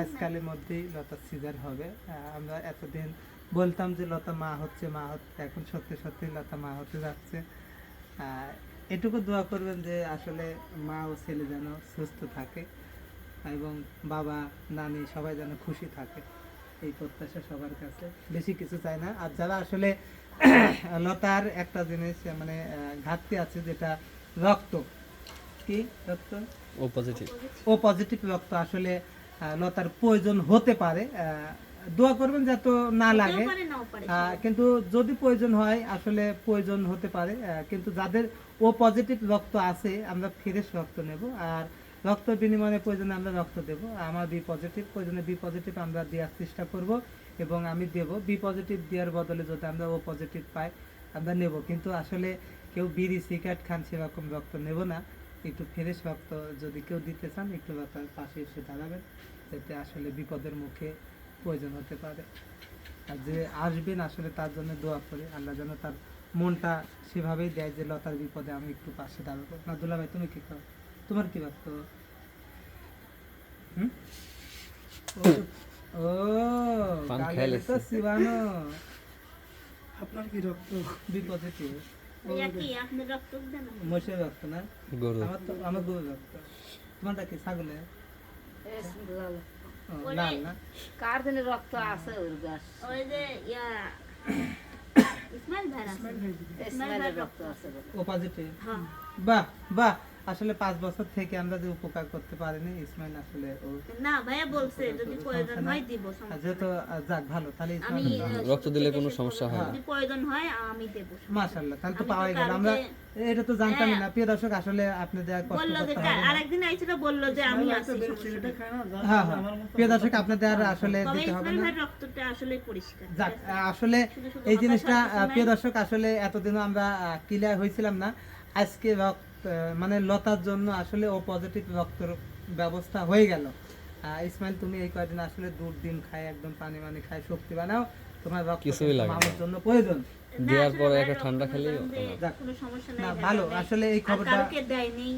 আজকালের মধ্যেই লতার সিজার হবে। আমরা এতদিন বলতাম যে লতা মা হচ্ছে মা হচ্ছে এখন সত্যি সত্যি লতা মা হতে যাচ্ছে। এটুকু দোয়া করবেন যে আসলে মা ও ছেলে যেন সুস্থ থাকে এবং বাবা নানি সবাই যেন খুশি থাকে। এই প্রত্যাশা সবার কাছে। বেশি কিছু চাই না। আর যারা আসলে লতার একটা জিনিস মানে ঘাটতি আছে যেটা রক্ত কি রক্ত ও পজিটিভ ও পজিটিভ রক্ত আসলে লতার প্রয়োজন হতে পারে। দোয়া করবেন যাতে না লাগে। হতেও পারে, নাও পারে। আহ, কিন্তু যদি প্রয়োজন হয় আসলে প্রয়োজন হতে পারে। কিন্তু যাদের ও পজিটিভ রক্ত আছে আমরা ফ্রেশ রক্ত নেব। আর রক্ত বিনিময়ে প্রয়োজনে আমরা রক্ত দেব। আমার বি পজিটিভ প্রয়োজনে বি পজিটিভ আমরা দেওয়ার চেষ্টা করব এবং আমি দেব। বি পজিটিভ দেওয়ার বদলে যদি আমরা ও পজিটিভ পাই আমরা নেব। কিন্তু আসলে কেউ বিড়ি সিগারেট খান সেরকম রক্ত নেব না। একটু ফ্রেশ রক্ত যদি কেউ দিতে চান একটু তার পাশে এসে দাঁড়াবেন যাতে আসলে বিপদের মুখে প্রয়োজন হতে পারে। আর যে আসবেন আসলে তার জন্য দোয়া করি। আল্লাহ যেন তার মনটা সেভাবেই দেয় যে লতার বিপদে আমি একটু পাশে দাঁড়াবো। নাদুল্লাহ ভাই তুমি কি করো? তোমার কি হুম? ও- তো শিবানো। আপনার কি রক্ত? বিপদে কি ইয়া কি, আপনি রক্ত দেন না? মশের রক্ত না গরু আমার তো আমার গরুর রক্ত তোমারটা কি ছাগলের ও, লাল না কার দিনে রক্ত আছে ওর গাছ ওই যে ইয়া ইসমাইল ভাই আছে। ইসমাইলের রক্ত আছে বলে। ও পজিটিভ হ্যাঁ। বাহ বাহ আসলে পাঁচ বছর থেকে আমরা যে উপকার করতে পারিনি ইসমাইল আসলে ও না ভাইয়া বলছে যদি প্রয়োজন হয় দিব সমস্যা যেহেতু আহ, যাক ভালো তাহলে আমি ইসমাইল রক্ত দিলে কোনো সমস্যা হয় না। যদি প্রয়োজন হয় আমি দেব মাশাআল্লাহ তাহলে তো পাওয়া তো গেল। আমরা এটা তো জানতামই হ্যাঁ। না। প্রিয় দর্শক আসলে আপনি দেওয়া কষ্ট বলল যে করতে হবে না। আরেকদিন আইছিল বলল যে আমি আছি। খায় হ্যাঁ হ্যাঁ। আমার মতো প্রিয় দর্শক আপনাদের আর আসলে দিতে হবে না। রক্তটা আসলে পরিষ্কার। যাক আসলে এই জিনিসটা প্রিয় দর্শক আসলে এতদিনও আমরা ক্লিয়ার হয়েছিলাম না। আজকে রক্ত মানে লতার জন্য আসলে ও পজিটিভ রক্তের ব্যবস্থা হয়ে গেল। ইসমাইল তুমি এই কয়দিন আসলে দুধ ডিম খাই একদম পানি মানি খাই শক্তি বানাও। তোমার রক্ত আমার জন্য প্রয়োজন। দেওয়ার পরে একটা ঠান্ডা। কোনো সমস্যা নাই ভালো আসলে এই খবরটা কাউকে দেয়নি।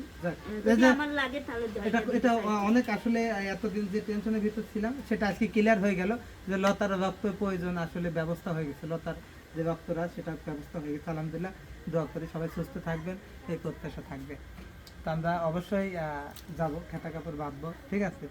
যদি আমার লাগে তাহলে এটা এটা অনেক আসলে এতদিন যে টেনশনের ভিতর ছিলাম সেটা আজকে ক্লিয়ার হয়ে গেল যে লতার রক্ত প্রয়োজন আসলে ব্যবস্থা হয়ে গেছে। লতার যে রক্তরা সেটা ব্যবস্থা হয়ে গেছে। আলহামদুলিল্লাহ দোয়া করি সবাই সুস্থ থাকবেন এই প্রত্যাশা থাকবে। তো আমরা অবশ্যই আহ, যাব খেতা কাপড় বাঁধবো ঠিক আছে?